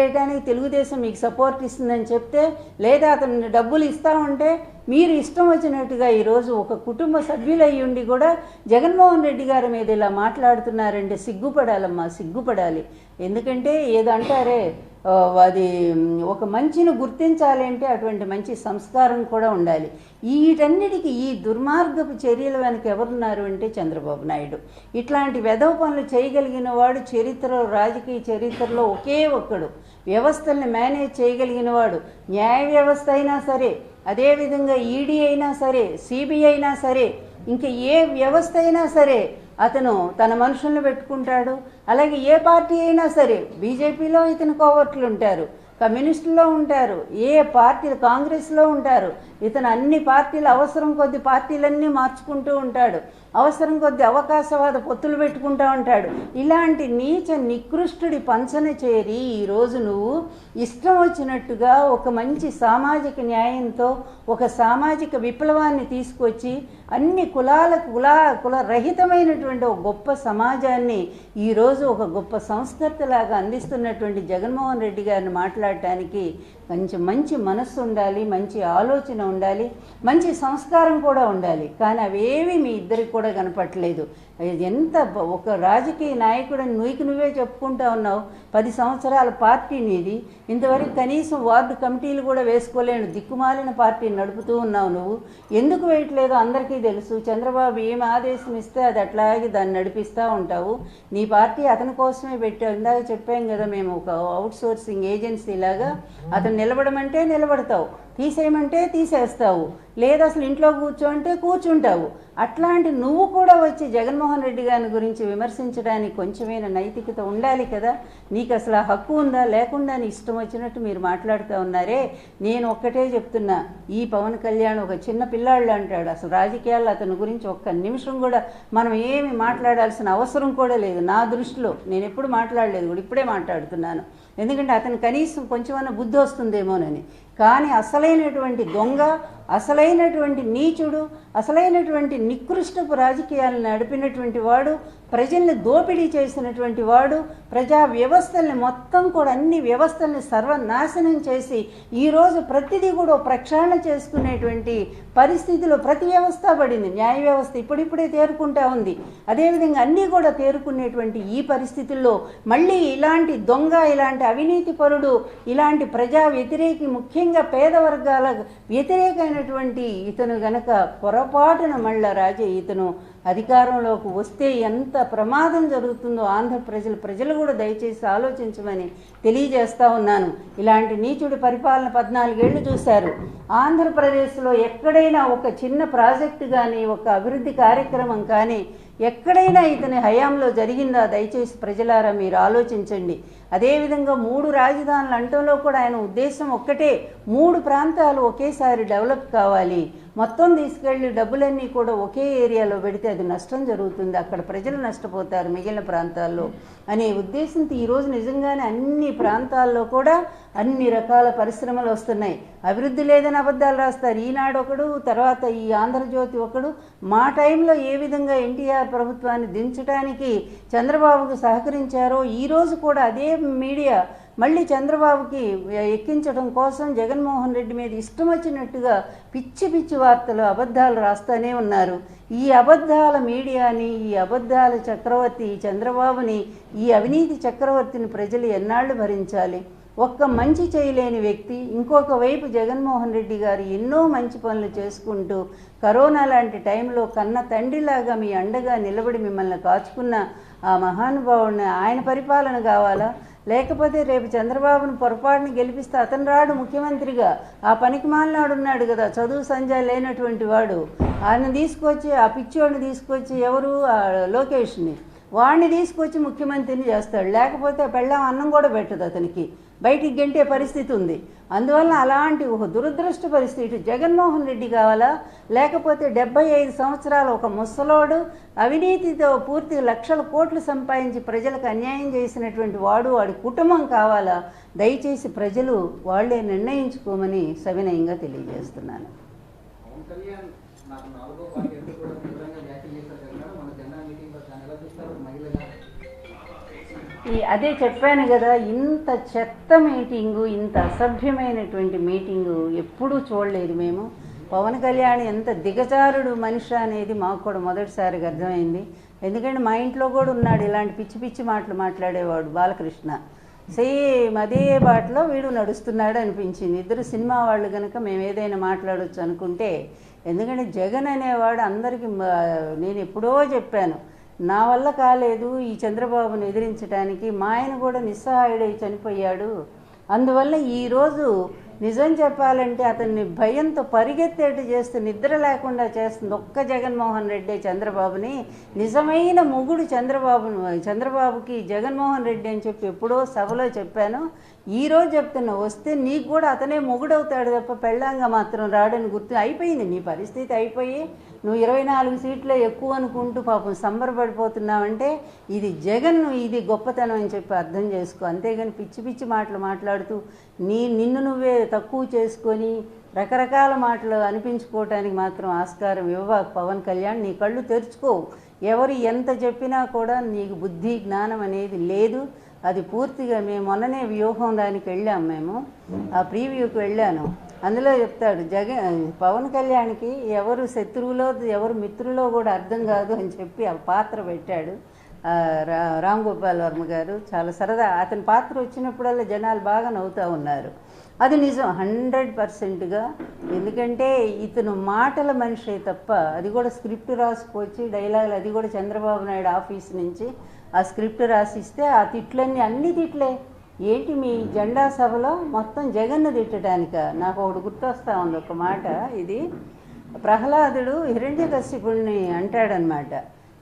చేయడానికి తెలుగుదేశం మీకు సపోర్ట్ ఇస్తుందని చెప్తే లేదా అతను డబ్బులు ఇస్తా ఉంటే మీరు ఇష్టం వచ్చినట్టుగా ఈరోజు ఒక కుటుంబ సభ్యులయ్యి ఉండి కూడా జగన్మోహన్ రెడ్డి గారి మీద ఇలా మాట్లాడుతున్నారంటే సిగ్గుపడాలమ్మా సిగ్గుపడాలి. ఎందుకంటే ఏదో అంటారే అది ఒక మంచిని గుర్తించాలి అంటే అటువంటి మంచి సంస్కారం కూడా ఉండాలి. వీటన్నిటికీ ఈ దుర్మార్గపు చర్యల వెనక ఎవరున్నారు అంటే చంద్రబాబు నాయుడు. ఇట్లాంటి వెధవ పనులు చేయగలిగిన వాడు చరిత్రలో రాజకీయ చరిత్రలో ఒకే ఒక్కడు. వ్యవస్థల్ని మేనేజ్ చేయగలిగిన వాడు న్యాయ వ్యవస్థ అయినా సరే అదేవిధంగా ఈడీ అయినా సరే సిబిఐ అయినా సరే ఇంకా ఏ వ్యవస్థ అయినా సరే అతను తన మనుషులను పెట్టుకుంటాడు. అలాగే ఏ పార్టీ అయినా సరే బీజేపీలో ఇతని కోవర్ట్లు ఉంటారు కమ్యూనిస్టులో ఉంటారు ఏ పార్టీలు కాంగ్రెస్లో ఉంటారు. ఇతను అన్ని పార్టీలు అవసరం కొద్ది పార్టీలన్నీ మార్చుకుంటూ ఉంటాడు. అవసరం కొద్ది అవకాశవాద పొత్తులు పెట్టుకుంటూ ఉంటాడు. ఇలాంటి నీచ నికృష్టుడి పంచన చేరి ఈరోజు నువ్వు ఇష్టం వచ్చినట్టుగా ఒక మంచి సామాజిక న్యాయంతో ఒక సామాజిక విప్లవాన్ని తీసుకొచ్చి అన్ని కులాల కులా కుల రహితమైనటువంటి ఒక గొప్ప సమాజాన్ని ఈరోజు ఒక గొప్ప సంస్కర్తలాగా అందిస్తున్నటువంటి జగన్మోహన్ రెడ్డి గారిని మాట్లాడటానికి కొంచెం మంచి మనస్సు ఉండాలి మంచి ఆలోచన ఉండాలి మంచి సంస్కారం కూడా ఉండాలి. కానీ అవేవి మీ ఇద్దరికి కూడా కనపట్లేదు ఎంత ఒక రాజకీయ నాయకుడిని నువ్వుకి నువ్వే చెప్పుకుంటా ఉన్నావు? పది సంవత్సరాల పార్టీ నీది. ఇంతవరకు కనీసం వార్డు కమిటీలు కూడా వేసుకోలేను దిక్కుమాలిన పార్టీని నడుపుతూ ఉన్నావు నువ్వు. ఎందుకు వేయట్లేదో అందరికీ తెలుసు. చంద్రబాబు ఏం ఆదేశం ఇస్తే అది అట్లాగే దాన్ని నడిపిస్తూ ఉంటావు. నీ పార్టీ అతని కోసమే పెట్టావు. ఇందాక చెప్పాం కదా మేము ఒక అవుట్ సోర్సింగ్ ఏజెన్సీ లాగా. అతను నిలబడమంటే నిలబడతావు. తీసేయమంటే తీసేస్తావు. లేదా అసలు ఇంట్లో కూర్చోంటే కూర్చుంటావు. అట్లాంటి నువ్వు కూడా వచ్చి జగన్మోహన్ రెడ్డి గారి గురించి విమర్శించడానికి కొంచెమైనా నైతికత ఉండాలి కదా? నీకు అసలు ఆ హక్కు ఉందా? లేకుండా నీ ఇష్టం వచ్చినట్టు మీరు మాట్లాడుతూ ఉన్నారే. నేను ఒక్కటే చెప్తున్నా. ఈ పవన్ కళ్యాణ్ ఒక చిన్న పిల్లాళ్ళు అంటాడు. అసలు రాజకీయాల్లో అతని గురించి ఒక్క నిమిషం కూడా మనం ఏమి మాట్లాడాల్సిన అవసరం కూడా లేదు. నా దృష్టిలో నేను ఎప్పుడు మాట్లాడలేదు కూడా ఇప్పుడే మాట్లాడుతున్నాను. ఎందుకంటే అతను కనీసం కొంచెమన్నా బుద్ధి వస్తుందేమోనని. కానీ అసలైనటువంటి దొంగ అసలైనటువంటి నీచుడు అసలైనటువంటి నికృష్టపు రాజకీయాలను నడిపినటువంటి వాడు ప్రజల్ని దోపిడీ చేసినటువంటి వాడు ప్రజా వ్యవస్థల్ని మొత్తం కూడా అన్ని వ్యవస్థల్ని సర్వనాశనం చేసి ఈరోజు ప్రతిదీ కూడా ప్రక్షాళన చేసుకునేటువంటి పరిస్థితిలో ప్రతి వ్యవస్థ పడింది. న్యాయ వ్యవస్థ ఇప్పుడిప్పుడే తేరుకుంటా ఉంది. అదేవిధంగా అన్నీ కూడా తేరుకునేటువంటి ఈ పరిస్థితుల్లో మళ్ళీ ఇలాంటి దొంగ ఇలాంటి అవినీతి పరుడు ఇలాంటి ప్రజా వ్యతిరేకి ముఖ్యంగా పేద వర్గాల వ్యతిరేకమైనటువంటి ఇతను గనక పొరపాటున మళ్ళా రాజే ఇతను అధికారంలోకి వస్తే ఎంత ప్రమాదం జరుగుతుందో ఆంధ్ర ప్రజలు ప్రజలు కూడా దయచేసి ఆలోచించమని తెలియజేస్తా ఉన్నాను. ఇలాంటి నీచుడి పరిపాలన పద్నాలుగేళ్ళు చూశారు. ఆంధ్రప్రదేశ్లో ఎక్కడైనా ఒక చిన్న ప్రాజెక్టు కానీ ఒక అభివృద్ధి కార్యక్రమం కానీ ఎక్కడైనా ఇతని హయాంలో జరిగిందా? దయచేసి ప్రజలారా మీరు ఆలోచించండి. అదేవిధంగా మూడు రాజధానులు అంటంలో కూడా ఆయన ఉద్దేశం ఒక్కటే. మూడు ప్రాంతాలు ఒకేసారి డెవలప్ కావాలి. మొత్తం తీసుకెళ్ళి డబ్బులన్నీ కూడా ఒకే ఏరియాలో పెడితే అది నష్టం జరుగుతుంది. అక్కడ ప్రజలు నష్టపోతారు మిగిలిన ప్రాంతాల్లో అనే ఉద్దేశంతో ఈరోజు నిజంగానే అన్ని ప్రాంతాల్లో కూడా అన్ని రకాల పరిశ్రమలు వస్తున్నాయి. అభివృద్ధి లేదని అబద్ధాలు రాస్తారు. ఈనాడు ఒకడు తర్వాత ఈ ఆంధ్రజ్యోతి ఒకడు. మా టైంలో ఏ విధంగా ఎన్టీఆర్ ప్రభుత్వాన్ని దించడానికి చంద్రబాబుకు సహకరించారో ఈరోజు కూడా అదే మీడియా మళ్ళీ చంద్రబాబుకి ఎక్కించడం కోసం జగన్మోహన్ రెడ్డి మీద ఇష్టం వచ్చినట్టుగా పిచ్చి పిచ్చి వార్తలు అబద్ధాలు రాస్తూనే ఉన్నారు. ఈ అబద్ధాల మీడియాని ఈ అబద్ధాల చక్రవర్తి చంద్రబాబుని ఈ అవినీతి చక్రవర్తిని ప్రజలు ఎన్నాళ్ళు భరించాలి? ఒక్క మంచి చేయలేని వ్యక్తి ఇంకొక వైపు జగన్మోహన్ రెడ్డి గారు ఎన్నో మంచి పనులు చేసుకుంటూ కరోనా లాంటి టైంలో కన్న తండ్రిలాగా మీ అండగా నిలబడి మిమ్మల్ని కాచుకున్న ఆ మహానుభావుడిని ఆయన పరిపాలన కావాలా? లేకపోతే రేపు చంద్రబాబును పొరపాటును గెలిపిస్తే అతను రాడు ముఖ్యమంత్రిగా. ఆ పనికి మాలినాడున్నాడు కదా చదువు సంజయ్ లేనటువంటి వాడు. ఆయన తీసుకొచ్చి ఆ పిచ్చోడిని తీసుకొచ్చి ఎవరు? ఆ లోకేష్ని. వాడిని తీసుకొచ్చి ముఖ్యమంత్రిని చేస్తాడు. లేకపోతే పెళ్ళాం అన్నం కూడా పెట్టదు అతనికి. బయటికి గెంటే పరిస్థితి ఉంది. అందువల్ల అలాంటి ఒక దురదృష్ట పరిస్థితి. జగన్మోహన్ రెడ్డి కావాలా? లేకపోతే డెబ్బై ఐదు సంవత్సరాల ఒక ముసలోడు అవినీతితో పూర్తి లక్షల కోట్లు సంపాదించి ప్రజలకు అన్యాయం చేసినటువంటి వాడు వాడి కుటుంబం కావాలా? దయచేసి ప్రజలు వాళ్ళే నిర్ణయించుకోమని సవినయంగా తెలియజేస్తున్నాను. ఈ అదే చెప్పాను కదా ఇంత చెత్త మీటింగు ఇంత అసభ్యమైనటువంటి మీటింగు ఎప్పుడూ చూడలేదు మేము. పవన్ కళ్యాణ్ ఎంత దిగజారుడు మనిషి అనేది మాకు కూడా మొదటిసారిగా అర్థమైంది. ఎందుకంటే మా ఇంట్లో కూడా ఉన్నాడు ఇలాంటి పిచ్చి పిచ్చి మాటలు మాట్లాడేవాడు బాలకృష్ణ. సేమ్ అదే బాటలో వీడు నడుస్తున్నాడు అనిపించింది. ఇద్దరు సినిమా వాళ్ళు కనుక మేము ఏదైనా మాట్లాడొచ్చు అనుకుంటే ఎందుకంటే జగన్ అనేవాడు అందరికీ నేను ఎప్పుడో చెప్పాను నా వల్ల కాలేదు ఈ చంద్రబాబును ఎదిరించడానికి మా ఆయన కూడా నిస్సహాయుడై చనిపోయాడు. అందువల్ల ఈరోజు నిజం చెప్పాలంటే అతన్ని భయంతో పరిగెత్తేట్టు చేస్తూ నిద్ర లేకుండా చేస్తుంది ఒక్క జగన్మోహన్ రెడ్డి చంద్రబాబుని. నిజమైన మొగుడు చంద్రబాబును చంద్రబాబుకి జగన్మోహన్ రెడ్డి అని చెప్పి ఎప్పుడో సభలో చెప్పాను. ఈరోజు చెప్తున్నా వస్తే నీకు కూడా అతనే మొగుడవుతాడు తప్ప పెళ్ళాంగా మాత్రం రాడని గుర్తు అయిపోయింది. నీ పరిస్థితి అయిపోయి నువ్వు ఇరవై నాలుగు సీట్లే ఎక్కువ అనుకుంటూ పాపం సంబరపడిపోతున్నావంటే ఇది జగన్ ఇది గొప్పతనం అని చెప్పి అర్థం చేసుకో. అంతేగాని పిచ్చి పిచ్చి మాటలు మాట్లాడుతూ నీ నిన్ను నువ్వే తక్కువ చేసుకొని రకరకాల మాటలు అనిపించుకోవటానికి మాత్రం ఆస్కారం ఇవ్వబాకు పవన్ కళ్యాణ్ నీ కళ్ళు తెరుచుకో ఎవరు ఎంత చెప్పినా కూడా నీకు బుద్ధి జ్ఞానం అనేది లేదు. అది పూర్తిగా మేము మొన్ననే వ్యూహం దానికి వెళ్ళాము మేము. ఆ ప్రీవ్యూకి వెళ్ళాను. అందులో చెప్తాడు జగన్ పవన్ కళ్యాణ్కి ఎవరు శత్రువులో ఎవరు మిత్రులో కూడా అర్థం కాదు అని చెప్పి ఆ పాత్ర పెట్టాడు. రా రామ్ గోపాల్ వర్మ గారు చాలా సరదా అతని పాత్ర వచ్చినప్పుడల్లా జనాలు బాగా నవ్వుతూ ఉన్నారు. అది నిజం హండ్రెడ్ పర్సెంట్గా. ఎందుకంటే ఇతను మాటల మనిషే తప్ప అది కూడా స్క్రిప్ట్ రాసుకొచ్చి డైలాగులు అది కూడా చంద్రబాబు నాయుడు ఆఫీస్ నుంచి ఆ స్క్రిప్ట్ రాసిస్తే ఆ తిట్లన్నీ అన్ని తిట్లే. ఏంటి మీ జెండా సభలో మొత్తం జగన్ను తిట్టడానిక నాకు ఒకటి గుర్తొస్తా ఉంది ఒక మాట ఇది. ప్రహ్లాదుడు హిరణ్యకశ్యపుడిని అంటాడనమాట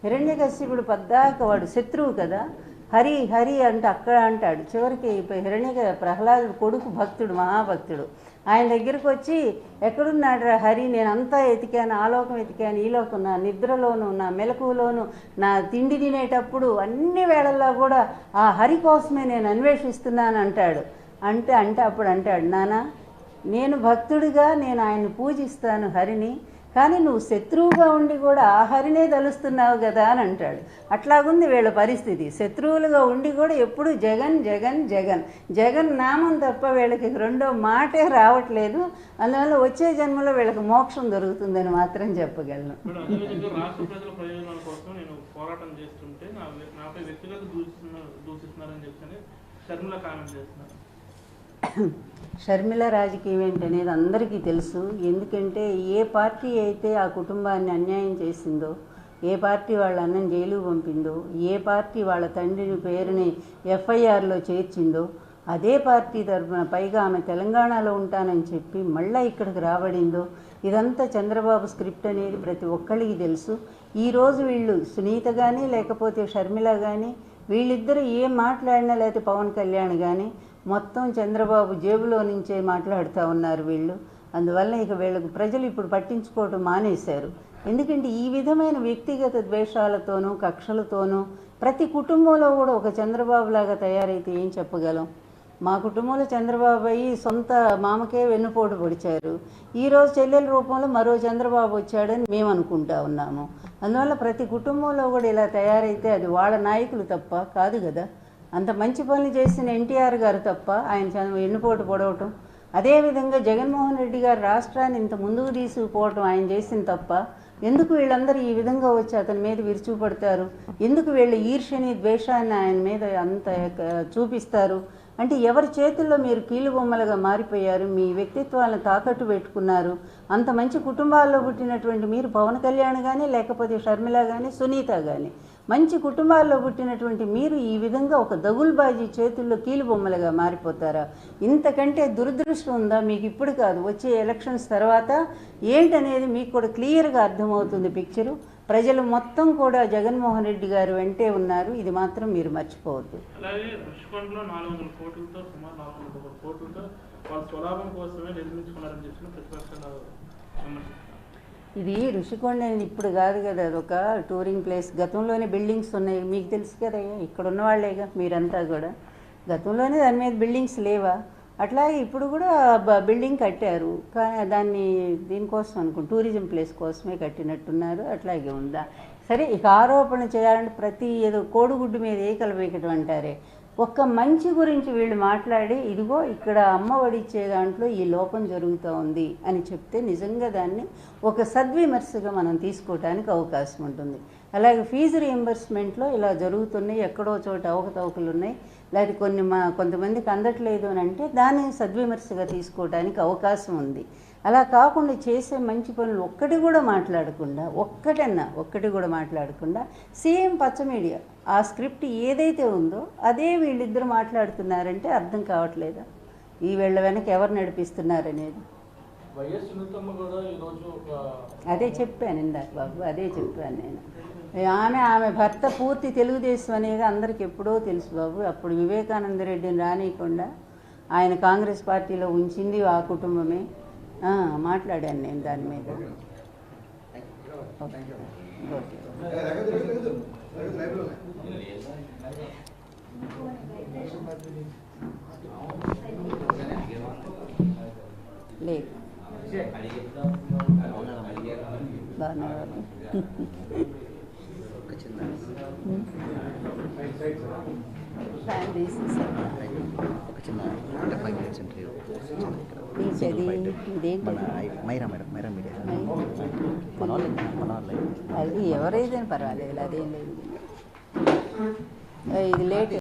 హిరణ్యకశ్యపుడు పద్దాక వాడు శత్రువు కదా. హరి హరి అంటే అక్కడ అంటాడు. చివరికి హిరణ్య ప్రహ్లాదుడు కొడుకు భక్తుడు మహాభక్తుడు. ఆయన దగ్గరికి వచ్చి ఎక్కడున్నాడు రా హరి? నేను అంతా ఎతికాను ఆ లోకం ఎతికాను ఈ లోకం నా నిద్రలోను నా మెలకువలోను నా తిండి తినేటప్పుడు అన్ని వేళల్లో కూడా ఆ హరి కోసమే నేను అన్వేషిస్తున్నాను అంటాడు. అంటే అంటే అప్పుడు అంటాడు నానా నేను భక్తుడిగా నేను ఆయన్ని పూజిస్తాను హరిని. కానీ నువ్వు శత్రువుగా ఉండి కూడా హరినే తలుస్తున్నావు కదా అని అంటాడు. అట్లాగుంది వీళ్ళ పరిస్థితి. శత్రువులుగా ఉండి కూడా ఎప్పుడు జగన్ జగన్ జగన్. జగన్ నామం తప్ప వీళ్ళకి రెండో మాటే రావట్లేదు. అందువల్ల వచ్చే జన్మలో వీళ్ళకి మోక్షం దొరుకుతుందని మాత్రం చెప్పగలను. పోరాటం చేస్తుంటే నా నాపై వ్యక్తిగత దూషిస్తున్నారు దూషిస్తున్నారని చెప్పి షర్మిల కామెంట్ చేస్తున్నారు. షర్మిల రాజకీయం ఏంటనేది అందరికీ తెలుసు. ఎందుకంటే ఏ పార్టీ అయితే ఆ కుటుంబాన్ని అన్యాయం చేసిందో ఏ పార్టీ వాళ్ళ అన్నం జైలు పంపిందో ఏ పార్టీ వాళ్ళ తండ్రిని పేరుని ఎఫ్ఐఆర్లో చేర్చిందో అదే పార్టీ తరఫున పైగా ఆమె తెలంగాణలో ఉంటానని చెప్పి మళ్ళీ ఇక్కడికి రాబడిందో ఇదంతా చంద్రబాబు స్క్రిప్ట్ అనేది ప్రతి ఒక్కరికి తెలుసు. ఈరోజు వీళ్ళు సునీత కానీ లేకపోతే షర్మిల కానీ వీళ్ళిద్దరూ ఏం మాట్లాడినా లేకపోతే పవన్ కళ్యాణ్ కానీ మొత్తం చంద్రబాబు జేబులో నుంచే మాట్లాడుతూ ఉన్నారు వీళ్ళు. అందువల్ల ఇక వీళ్ళకు ప్రజలు ఇప్పుడు పట్టించుకోవటం మానేశారు. ఎందుకంటే ఈ విధమైన వ్యక్తిగత ద్వేషాలతోనూ కక్షలతోనూ ప్రతి కుటుంబంలో కూడా ఒక చంద్రబాబు లాగా తయారైతే ఏం చెప్పగలం? మా కుటుంబంలో చంద్రబాబు అయ్యి సొంత మామకే వెన్నుపోటు పొడిచారు. ఈరోజు చెల్లెల రూపంలో మరో చంద్రబాబు వచ్చాడని మేము అనుకుంటా ఉన్నాము. అందువల్ల ప్రతి కుటుంబంలో కూడా ఇలా తయారైతే అది వాళ్ళ నాయకులు తప్ప కాదు కదా? అంత మంచి పనులు చేసిన ఎన్టీఆర్ గారు తప్ప ఆయన చదువు ఎన్నుపోటు పొడవటం. అదేవిధంగా జగన్మోహన్ రెడ్డి గారు రాష్ట్రాన్ని ఇంత ముందుకు తీసుకుపోవటం ఆయన చేసిన తప్ప ఎందుకు వీళ్ళందరూ ఈ విధంగా వచ్చి అతని మీద విరుచుపడతారు ఎందుకు వీళ్ళ ఈర్ష్యని ద్వేషాన్ని ఆయన మీద అంత చూపిస్తారు? అంటే ఎవరి చేతుల్లో మీరు కీలుబొమ్మలుగా మారిపోయారు? మీ వ్యక్తిత్వాలను తాకట్టు పెట్టుకున్నారు. అంత మంచి కుటుంబాల్లో పుట్టినటువంటి మీరు పవన్ కళ్యాణ్ కానీ లేకపోతే షర్మిల కానీ సునీత కానీ మంచి కుటుంబాల్లో పుట్టినటువంటి మీరు ఈ విధంగా ఒక దగుల్బాజీ చేతుల్లో కీలుబొమ్మలుగా మారిపోతారా? ఇంతకంటే దురదృష్టం ఉందా? మీకు ఇప్పుడు కాదు. వచ్చే ఎలక్షన్స్ తర్వాత ఏంటనేది మీకు కూడా క్లియర్గా అర్థమవుతుంది పిక్చరు. ప్రజలు మొత్తం కూడా జగన్మోహన్ రెడ్డి గారు వెంటే ఉన్నారు. ఇది మాత్రం మీరు మర్చిపోవద్దు. అలాగే రుషికొండలో నాలుగు వందల కోట్లతో సుమారు నాలుగు వందల కోట్లతో వాళ్ళ స్వలాభం కోసమే నిర్మించుకున్నారని చెప్పిన ప్రతిపక్షాలు ఇది ఋషికొండ ఇప్పుడు కాదు కదా అది ఒక టూరింగ్ ప్లేస్ గతంలోనే బిల్డింగ్స్ ఉన్నాయి. మీకు తెలుసు కదా ఇక్కడ ఉన్న వాళ్ళేగా మీరంతా కూడా. గతంలోనే దాని మీద బిల్డింగ్స్ లేవా? అట్లాగే ఇప్పుడు కూడా బిల్డింగ్ కట్టారు. కానీ దాన్ని దీనికోసం అనుకో టూరిజం ప్లేస్ కోసమే కట్టినట్టున్నారు. అట్లాగే ఉందా? సరే ఇక ఆరోపణ చేయాలంటే ప్రతి ఏదో కోడిగుడ్డు మీద ఏకలు వేయకటం అంటారే. ఒక్క మంచి గురించి వీళ్ళు మాట్లాడి ఇదిగో ఇక్కడ అమ్మఒడిచ్చే దాంట్లో ఈ లోపం జరుగుతూ ఉంది అని చెప్తే నిజంగా దాన్ని ఒక సద్విమర్శగా మనం తీసుకోవడానికి అవకాశం ఉంటుంది. అలాగే ఫీజు రియంబర్స్మెంట్లో ఇలా జరుగుతున్నాయి ఎక్కడో చోట అవకతవకలు ఉన్నాయి లేకపోతే కొన్ని మా కొంతమందికి అందట్లేదు అని అంటే దాన్ని సద్విమర్శగా తీసుకోవడానికి అవకాశం ఉంది. అలా కాకుండా చేసే మంచి పనులు ఒక్కటి కూడా మాట్లాడకుండా ఒక్కటన్నా ఒక్కటి కూడా మాట్లాడకుండా సేమ్ పచ్చ మీడియా ఆ స్క్రిప్ట్ ఏదైతే ఉందో అదే వీళ్ళిద్దరు మాట్లాడుతున్నారంటే అర్థం కావట్లేదా? ఈ వీళ్ళ వెనక ఎవరు నడిపిస్తున్నారనేది. అదే చెప్పాను ఇందాక బాబు అదే చెప్పాను నేను. ఆమె ఆమె భర్త పూర్తి తెలుగుదేశం అనేది అందరికి ఎప్పుడో తెలుసు బాబు. అప్పుడు వివేకానంద రెడ్డిని రానియకుండా ఆయన కాంగ్రెస్ పార్టీలో ఉంచింది ఆ కుటుంబమే. మాట్లాడాను నేను దాని మీద. ఓకే లేదు. బాగున్నారు ఫ్యాన్ తీసేసారు ఒక చిన్న అంటే ఫైవ్ మినిట్స్ ఇంటర్వ్యూ మన మైరా మేడం మైరా మీడియా. మన వాళ్ళు మన వాళ్ళు అది ఎవరైతే పర్వాలేదు అదేం లేదు ఇది లేట్.